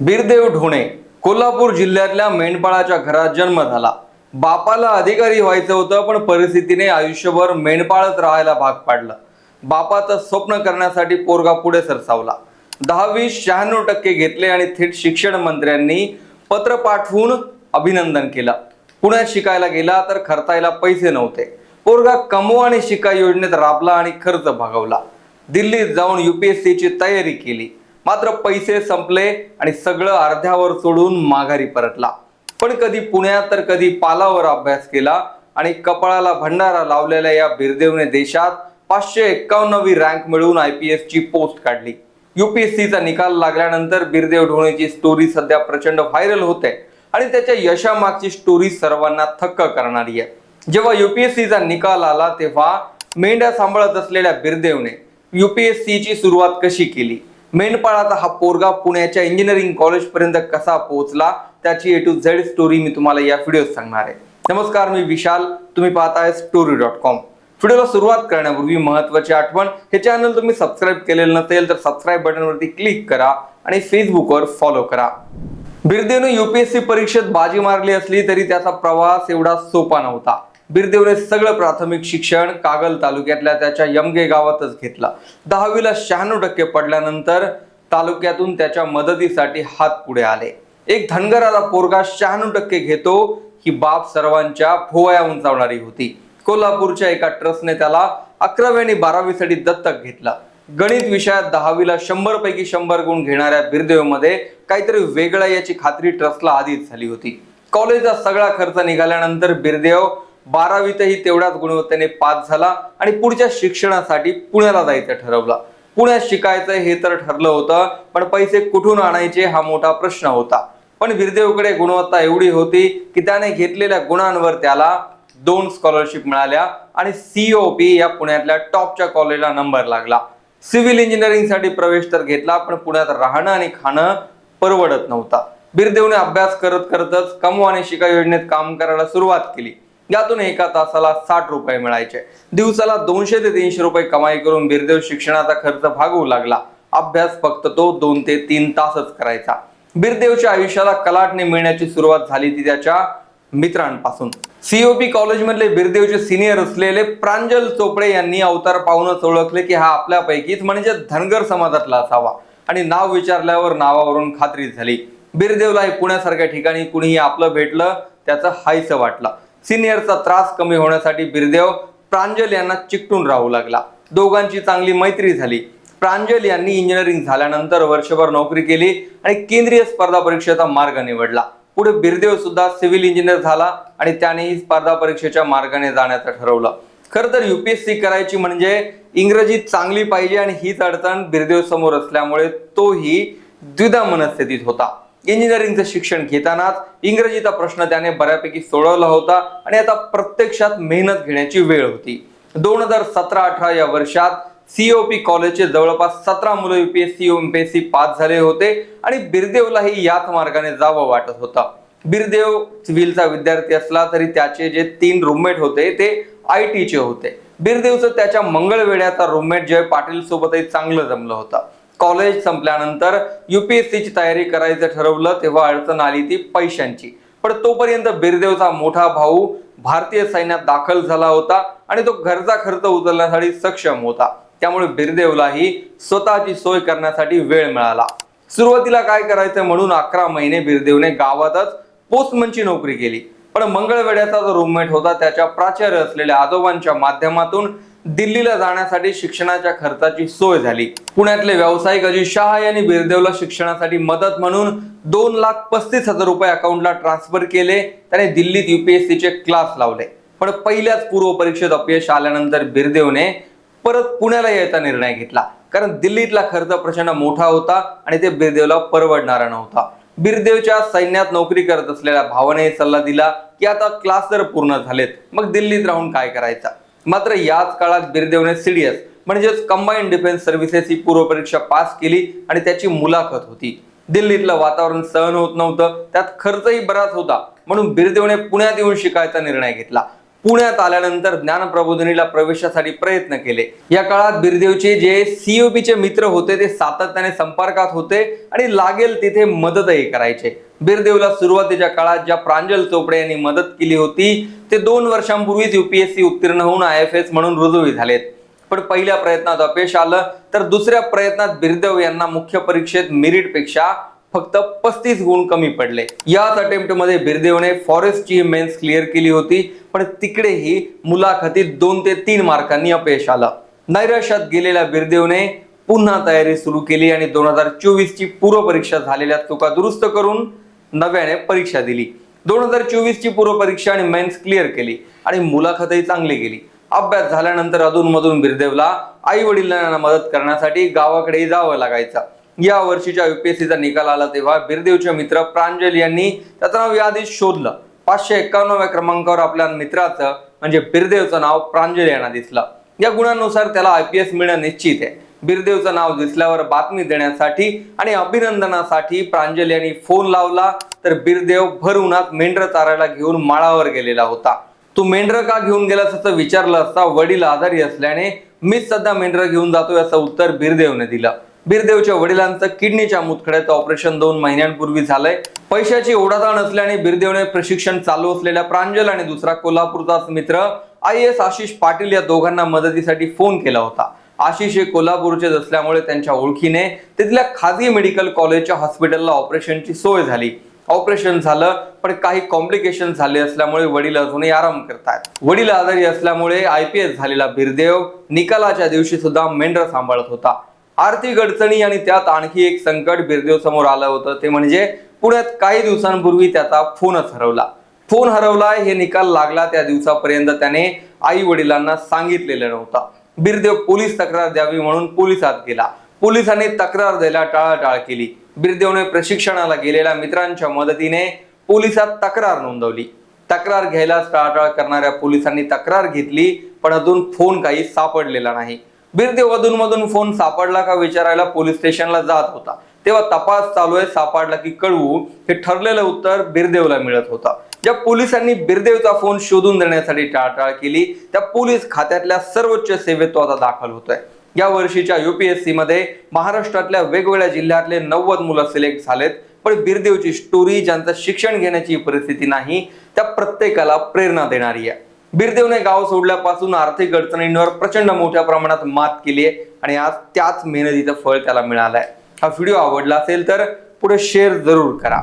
बिरदेव ढोणे कोल्हापूर जिल्ह्यातल्या मेंढपाळाच्या घरात जन्म झाला. बापाला अधिकारी व्हायचं होतं पण परिस्थितीने आयुष्यभर मेंढपाळच राहायला भाग पाडलं. बापाचं स्वप्न करण्यासाठी पोरगा पुढे सरसावला. दहावी शहाण्णव टक्के घेतले आणि थेट शिक्षण मंत्र्यांनी पत्र पाठवून अभिनंदन केलं. पुण्यात शिकायला गेला तर खर्चायला पैसे नव्हते. पोरगा कमवा आणि शिका योजनेत राबला आणि खर्च भागवला. दिल्लीत जाऊन युपीएससीची तयारी केली. मात्र पैसे संपले आणि सगळं अर्ध्यावर सोडून माघारी परतला. पण कधी पुण्यात तर कधी पालावर अभ्यास केला आणि कपाळाला भंडारा लावलेल्या या बिरदेवने देशात पाचशे एक्कावन्नवी रँक मिळवून आय पी एसची पोस्ट काढली. युपीएससीचा निकाल लागल्यानंतर बिरदेव ढोणेची स्टोरी सध्या प्रचंड व्हायरल होते आणि त्याच्या यशामागची स्टोरी सर्वांना थक्क करणारी आहे. जेव्हा युपीएससीचा निकाल आला तेव्हा मेंढ्या सांभाळत असलेल्या बिरदेवने युपीएससीची सुरुवात कशी केली? मेंढपाळाचा हा पोरगा पुण्याच्या इंजिनिअरिंग कॉलेजपर्यंत कसा पोहोचला त्याची ए टू झेड स्टोरी मी तुम्हाला या व्हिडिओत सांगणार आहे. नमस्कार मी विशाल. तुम्ही पाहताय स्टोरी डॉट कॉम व्हिडिओला सुरुवात करण्यापूर्वी महत्वाची आठवण हे चॅनल तुम्ही सबस्क्राईब केलेलं नसेल तर सबस्क्राईब बटनवरती क्लिक करा आणि फेसबुकवर फॉलो करा. बिरदेवने युपीएससी परीक्षेत बाजी मारली असली तरी त्याचा प्रवास एवढा सोपा नव्हता. बिरदेवने सगळं प्राथमिक शिक्षण कागल तालुक्यातल्या त्याच्या यमगे गावातच घेतलं. दहावीला शहाण्णव टक्के पडल्यानंतर तालुक्यातून त्याच्या मदतीसाठी हात पुढे आले. एक धनगराचा पोरगा शहाण्णव टक्के घेतो ही बाब सर्वांच्या भोवया उंचावणारी होती. कोल्हापूरच्या एका ट्रस्टने त्याला अकरावी आणि बारावीसाठी दत्तक घेतलं. गणित विषयात दहावीला शंभर पैकी शंभर गुण घेणाऱ्या बिरदेवमध्ये काहीतरी वेगळं याची खात्री ट्रस्टला आधीच झाली होती. कॉलेजचा सगळा खर्च निघाल्यानंतर बिरदेव बारावीतही तेवढ्याच गुणवत्तेने पास झाला आणि पुढच्या शिक्षणासाठी पुण्याला जायचं ठरवलं. पुण्यात शिकायचं हे तर ठरलं होतं पण पैसे कुठून आणायचे हा मोठा प्रश्न होता. पण बिरदेवकडे गुणवत्ता एवढी होती की त्याने घेतलेल्या गुणांवर त्याला दोन स्कॉलरशिप मिळाल्या आणि सीओपी या पुण्यातल्या टॉपच्या कॉलेजला नंबर लागला. सिव्हिल इंजिनिअरिंगसाठी प्रवेश तर घेतला पण पुण्यात राहणं आणि खाणं परवडत नव्हता. बिरदेवने अभ्यास करत करतच कमवाने आणि शिका योजनेत काम करायला सुरुवात केली. यातून एका तासाला साठ रुपये मिळायचे. दिवसाला दोनशे ते तीनशे रुपये कमाई करून बिरदेव शिक्षणाचा खर्च भागवू लागला. अभ्यास फक्त तो दोन ते तीन तासच करायचा. बिरदेवच्या आयुष्याला कलाटणे मिळण्याची सुरुवात झाली ती त्याच्या मित्रांपासून. सीओपी कॉलेजमधले बिरदेवचे सिनियर असलेले प्रांजल चोपडे यांनी अवतार पाहूनच ओळखले की हा आपल्यापैकीच म्हणजे धनगर समाजातला असावा. आणि नाव विचारल्यावर नावावरून खात्री झाली. बिरदेवला हे पुण्यासारख्या ठिकाणी कुणीही आपलं भेटलं त्याचं हायचं वाटलं. सिनियरचा त्रास कमी होण्यासाठी बिरदेव प्रांजल यांना चिकटून राहू लागला. दोघांची चांगली मैत्री झाली. प्रांजल यांनी इंजिनिअरिंग झाल्यानंतर वर्षभर नोकरी केली आणि केंद्रीय स्पर्धा परीक्षेचा मार्ग निवडला. पुढे बिरदेव सुद्धा सिव्हिल इंजिनियर झाला आणि त्यानेही स्पर्धा परीक्षेच्या मार्गाने जाण्याचं ठरवलं. खरं तर युपीएससी करायची म्हणजे इंग्रजी चांगली पाहिजे आणि हीच अडचण बिरदेव समोर असल्यामुळे तोही द्विधा मनस्थितीत होता. इंजिनिअरिंगचं शिक्षण घेतानाच इंग्रजीचा प्रश्न त्याने बऱ्यापैकी सोडवला होता आणि आता प्रत्यक्षात मेहनत घेण्याची वेळ होती. दोन हजार सतरा अठरा या वर्षात सीओपी कॉलेजचे जवळपास सतरा मुलं युपीएससी एमपीएससी पास झाले होते आणि बिरदेवलाही याच मार्गाने जावं वाटत होता. बिरदेव सिव्हिलचा विद्यार्थी असला तरी त्याचे जे तीन रूममेट होते ते आय टीचे होते. बिरदेवचं त्याच्या मंगळवेड्याचा रूममेट जय पाटील सोबतही चांगलं जमलं होतं. कॉलेज संपल्यानंतर युपीएससीची तयारी करायचं ठरवलं तेव्हा अडचण आली ती पैशांची. पण तोपर्यंत बिरदेवचा मोठा भाऊ भारतीय सैन्यात दाखल झाला होता आणि तो घरचा खर्च उचलण्यासाठी सक्षम होता. त्यामुळे बिरदेवलाही स्वतःची सोय करण्यासाठी वेळ मिळाला. सुरुवातीला काय करायचं म्हणून अकरा महिने बिरदेवने गावातच पोस्टमनची नोकरी केली. पण मंगळवेड्याचा जो रूममेट होता त्याच्या प्राचार्य असलेल्या आजोबांच्या माध्यमातून दिल्लीला जाण्यासाठी शिक्षणाच्या खर्चाची सोय झाली. पुण्यातले व्यावसायिक अजित शहा यांनी बिरदेवला शिक्षणासाठी मदत म्हणून दोन लाख पस्तीस हजार रुपये अकाउंटला ट्रान्सफर केले. त्याने दिल्लीत युपीएससीचे क्लास लावले. पण पहिल्याच पूर्व परीक्षेत अपयश आल्यानंतर बिरदेवने परत पुण्याला यायचा निर्णय घेतला. कारण दिल्लीतला खर्च प्रचंड मोठा होता आणि ते बिरदेवला परवडणारा नव्हता. बिरदेवच्या सैन्यात नोकरी करत असलेल्या भावाने सल्ला दिला की आता क्लास जर पूर्ण झालेत. मग दिल्लीत राहून काय करायचा? मात्र याच काळात बिरदेवने सीडीएस म्हणजेच कंबाईंड डिफेन्स सर्व्हिसेस ही पूर्व परीक्षा पास केली आणि त्याची मुलाखत होती. दिल्लीतलं वातावरण सहन होत नव्हतं त्यात खर्चही बराच होता. म्हणून बिरदेवने पुण्यात येऊन शिकायचा निर्णय घेतला. पुण्यात आल्यानंतर ज्ञान प्रबोधिनीला प्रवेशासाठी प्रयत्न केले. या काळात बिरदेवचे जे सीओपीचे मित्र होते ते सातत्याने संपर्कात होते आणि लागेल तिथे मदतही करायचे. बिरदेवला सुरुवातीच्या काळात ज्या प्रांजल चोपडे यांनी मदत केली होती ते दोन वर्षांपूर्वीच युपीएससी उत्तीर्ण होऊन आय एफ एस म्हणून रुजू झालेत. पण पहिल्या प्रयत्नात अपयश आलं तर दुसऱ्या प्रयत्नात बिरदेव यांना मुख्य परीक्षेत मेरिटपेक्षा फक्त पस्तीस गुण कमी पडले. याच अटेम्प्टमध्ये बिरदेवने फॉरेस्टची मेन्स क्लिअर केली होती पण तिकडेही मुलाखतीत दोन ते तीन मार्कांनी अपयश आलं. नैराश्यात गेलेल्या बिरदेवने पुन्हा तयारी सुरू केली आणि दोन हजार चोवीस ची पूर्व परीक्षा झालेल्या चुका दुरुस्त करून नव्याने परीक्षा दिली. दोन हजार चोवीस ची पूर्व परीक्षा आणि मेन्स क्लिअर केली आणि मुलाखतही चांगली गेली अभ्यास झाल्यानंतर अधूनमधून बिरदेवला आई वडिलांना मदत करण्यासाठी गावाकडे जावं लागायचं. या वर्षीच्या युपीएससीचा निकाल आला तेव्हा बिरदेवचे मित्र प्रांजल यांनी त्याचं नाव यादीत शोधलं. पाचशे एक्कावन्नव्या क्रमांकावर आपल्या मित्राचं म्हणजे बिरदेवचं नाव प्रांजल यांना दिसलं. या गुणांनुसार त्याला आय पी एस मिळणं निश्चित आहे. बिरदेवचं नाव दिसल्यावर बातमी देण्यासाठी आणि अभिनंदनासाठी प्रांजल यांनी फोन लावला तर बिरदेव भर उन्हात मेंढर चारायला घेऊन माळावर गेलेला होता. तू मेंढर का घेऊन गेलास असं विचारलं असता वडील आजारी असल्याने मीच सध्या मेंढर घेऊन जातोय असं उत्तर बिरदेवने दिलं. बिरदेवच्या वडिलांचं किडनीच्या मुतखड्याचं ऑपरेशन दोन महिन्यांपूर्वी झालंय. पैशाची ओढाताण असल्याने बिरदेवने प्रशिक्षण चालू असलेल्या प्रांजल आणि दुसरा कोल्हापूरचाच मित्र आय एस आशिष पाटील या दोघांना मदतीसाठी फोन केला होता. आशिष हे कोल्हापूरचेच असल्यामुळे त्यांच्या ओळखीने तिथल्या खाजगी मेडिकल कॉलेजच्या हॉस्पिटलला ऑपरेशनची सोय झाली. ऑपरेशन झालं पण काही कॉम्प्लिकेशन झाले असल्यामुळे वडील अजूनही आराम करतात वडील आजारी असल्यामुळे आय पी एस झालेला बिरदेव निकालाच्या दिवशी सुद्धा मेंढर सांभाळत होता. आर्थिक अडचणी आणि त्यात आणखी एक संकट बिरदेव समोर आलं होतं ते म्हणजे पुण्यात काही दिवसांपूर्वी त्याचा फोनच हरवला. फोन हरवला हे निकाल लागला त्या दिवसापर्यंत त्याने आई वडिलांना सांगितलेलं नव्हतं. बिरदेव पोलीस तक्रार द्यावी म्हणून पोलिसात गेला. पोलिसांनी तक्रार द्यायला टाळाटाळ केली. बिरदेवने प्रशिक्षणाला गेलेल्या मित्रांच्या मदतीने पोलिसात तक्रार नोंदवली. तक्रार घ्यायलाच टाळाटाळ करणाऱ्या पोलिसांनी तक्रार घेतली पण अजून फोन काही सापडलेला नाही. बिरदेव अधूनमधून फोन सापडला का विचारायला पोलीस स्टेशनला जात होता. तेव्हा तपास चालू आहे सापडला की कळवू हे ठरलेलं उत्तर बिरदेवला मिळत होतं. ज्या पोलिसांनी बिरदेवचा फोन शोधून देण्यासाठी टाळटाळ केली त्या पोलीस खात्यातल्या सर्वोच्च सेवेत तो आता दाखल होतोय. या वर्षीच्या युपीएससी मध्ये महाराष्ट्रातल्या वेगवेगळ्या जिल्ह्यातले नव्वद मुलं सिलेक्ट झालेत पण बिरदेवची स्टोरी ज्यांचं शिक्षण घेण्याची परिस्थिती नाही त्या प्रत्येकाला प्रेरणा देणारी आहे. बिरदेवने गाव सोडल्यापासून आर्थिक अडचणींवर प्रचंड मोठ्या प्रमाणात मात केली आहे आणि आज त्याच मेहनतीचं फळ त्याला मिळालंय. हा व्हिडिओ आवडला असेल तर पुढे शेअर जरूर करा.